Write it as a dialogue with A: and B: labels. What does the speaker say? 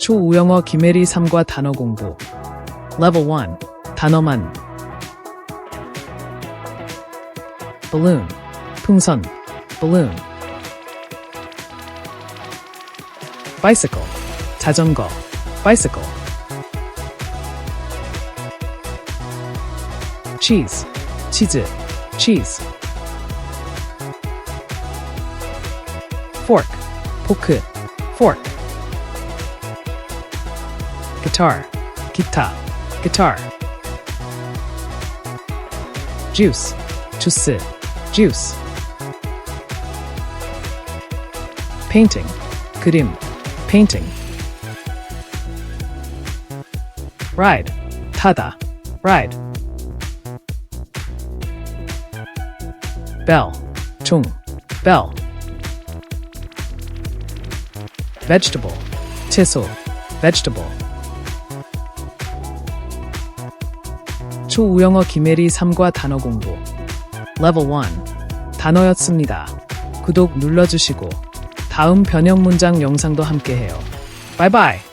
A: 초우영어 김혜리 3과 단어 공부 Level 1 단어만 balloon 풍선 balloon bicycle 자전거 bicycle cheese 치즈 cheese fork 포크 fork guitar, guitar, guitar. Juice, juice, juice. Painting, kurim, painting. Ride, tada, ride. Bell, chung, bell. Vegetable, tissel, vegetable. 초우영어 김혜리 3과 단어 공부 Level 1 단어였습니다. 구독 눌러주시고 다음 변형 문장 영상도 함께해요. 바이바이